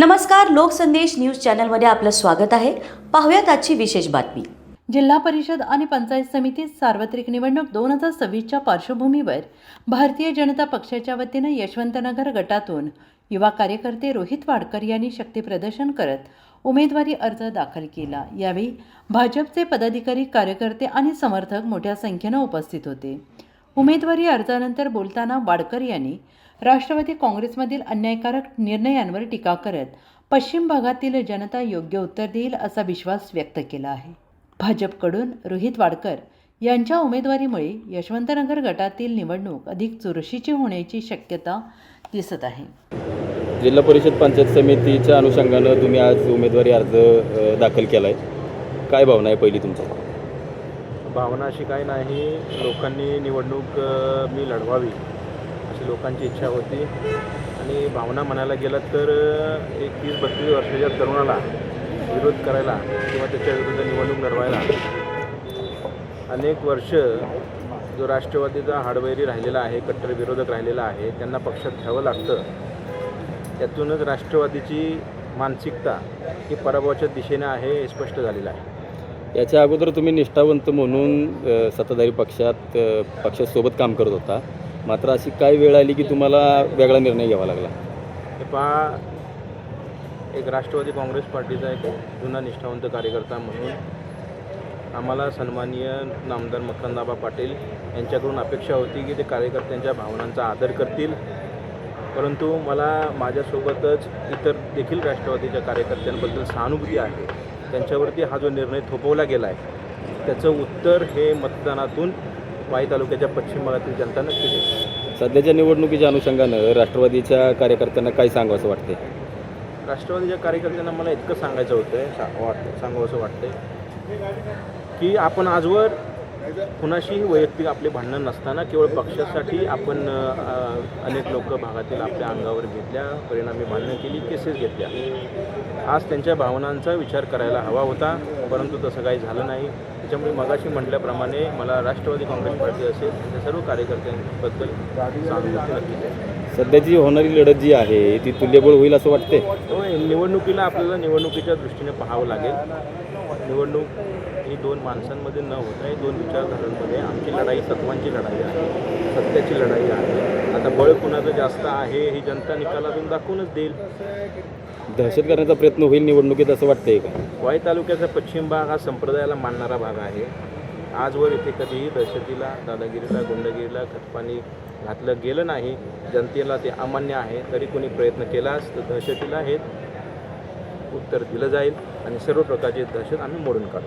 नमस्कार लोकसंदेश न्यूज चॅनलमध्ये आपलं स्वागत आहे. पाहुयात आजची विशेष बातमी. जिल्हा परिषद आणि पंचायत समिती सार्वत्रिक निवडणूक दोन हजार सव्वीसच्या पार्श्वभूमीवर भारतीय जनता पक्षाच्या वतीनं यशवंतनगर गटातून युवा कार्यकर्ते रोहित वाडकर यांनी शक्तीप्रदर्शन करत उमेदवारी अर्ज दाखल केला. यावेळी भाजपचे पदाधिकारी कार्यकर्ते आणि समर्थक मोठ्या संख्येनं उपस्थित होते. उमेदवारी अर्जानंतर बोलताना वाडकर यांनी राष्ट्रवादी काँग्रेसमधील अन्यायकारक निर्णयांवर टीका करत पश्चिम भागातील जनता योग्य उत्तर देईल असा विश्वास व्यक्त केला आहे. भाजपकडून रोहित वाडकर यांच्या उमेदवारीमुळे यशवंतनगर गटातील निवडणूक अधिक चुरशीची होण्याची शक्यता दिसत आहे. जिल्हा परिषद पंचायत समितीच्या अनुषंगानं तुम्ही आज उमेदवारी अर्ज दाखल केला आहे काय भावना आहे पहिली तुमची भावना अशी काही नाही. लोकांनी निवडणूक मी लढवावी अशी लोकांची इच्छा होती. आणि भावना म्हणायला गेलं तर एक तीस बत्तीस वर्षाच्या तरुणाला विरोध करायला किंवा त्याच्या विरुद्ध निवडणूक लढवायला अनेक वर्ष जो राष्ट्रवादीचा हाडवैरी राहिलेला आहे कट्टर विरोधक राहिलेला आहे त्यांना पक्षात घ्यावं लागतं. त्यातूनच राष्ट्रवादीची मानसिकता ही पराभवाच्या दिशेने आहे हे स्पष्ट झालेलं आहे. याच्या अगोदर तुम्ही निष्ठावंत म्हणून सत्ताधारी पक्षात पक्षासोबत काम करत होता. मात्र अशी काय वेळ आली की तुम्हाला वेगळा निर्णय घ्यावा लागला? हे पहा एक राष्ट्रवादी काँग्रेस पार्टीचा एक जुना निष्ठावंत कार्यकर्ता म्हणून आम्हाला सन्माननीय नामदार मकरंदाबा पाटील यांच्याकडून अपेक्षा होती की ते कार्यकर्त्यांच्या भावनांचा आदर करतील. परंतु मला माझ्यासोबतच इतर देखील राष्ट्रवादीच्या कार्यकर्त्यांबद्दल सहानुभूती आहे. त्यांच्यावरती हा जो निर्णय थोपवला गेला आहे त्याचं उत्तर हे मतदानातून वाई तालुक्याच्या पश्चिम भागातील जनता नक्की देईल. सध्याच्या निवडणुकीच्या अनुषंगानं राष्ट्रवादीच्या कार्यकर्त्यांना काय सांगावं असं वाटते राष्ट्रवादीच्या कार्यकर्त्यांना मला इतकं सांगायचं होतं सा वाटतं सांगावं असं वाटतंय की आपण आजवर कुणाशीही वैयक्तिक आपले भांडणं नसताना केवळ पक्षासाठी आपण अनेक लोक भागातील आपल्या अंगावर घेतल्या परिणामी भांडणं केली केसेस घेतल्या. आज त्यांच्या भावनांचा विचार करायला हवा होता परंतु तसं काही झालं नाही. त्याच्यामुळे मगाशी म्हटल्याप्रमाणे मला राष्ट्रवादी काँग्रेस पार्टी असेल त्या सर्व कार्यकर्त्यांबद्दल सहानुभूती नक्कीच आहे. सध्याची होणारी लढत जी आहे ती तुल्यबळ होईल असं वाटते निवडणुकीला आपल्याला निवडणुकीच्या दृष्टीने पाहावं लागेल. निवडणूक ही दोन माणसांमध्ये न होता ही दोन विचारधारांमध्ये आमची लढाई तत्वांची लढाई आहे सत्याची लढाई आहे. आता बळ कुणाचं जास्त आहे ही जनता निकालातून दाखवूनच देईल. दहशत करण्याचा प्रयत्न होईल निवडणुकीत असं वाटतंय का? वाई तालुक्याचा पश्चिम भाग हा संप्रदायाला मानणारा भाग आहे. आजवर इथे कधीही दहशतीला दादागिरीला गुंडगिरीला खतपाणी घातलं गेलं नाही. जनतेला ते अमान्य आहे. तरी कोणी प्रयत्न केलास तर दहशतीला हे उत्तर दिलं जाईल आणि सर्व प्रकारची दहशत आम्ही मोडून काढू.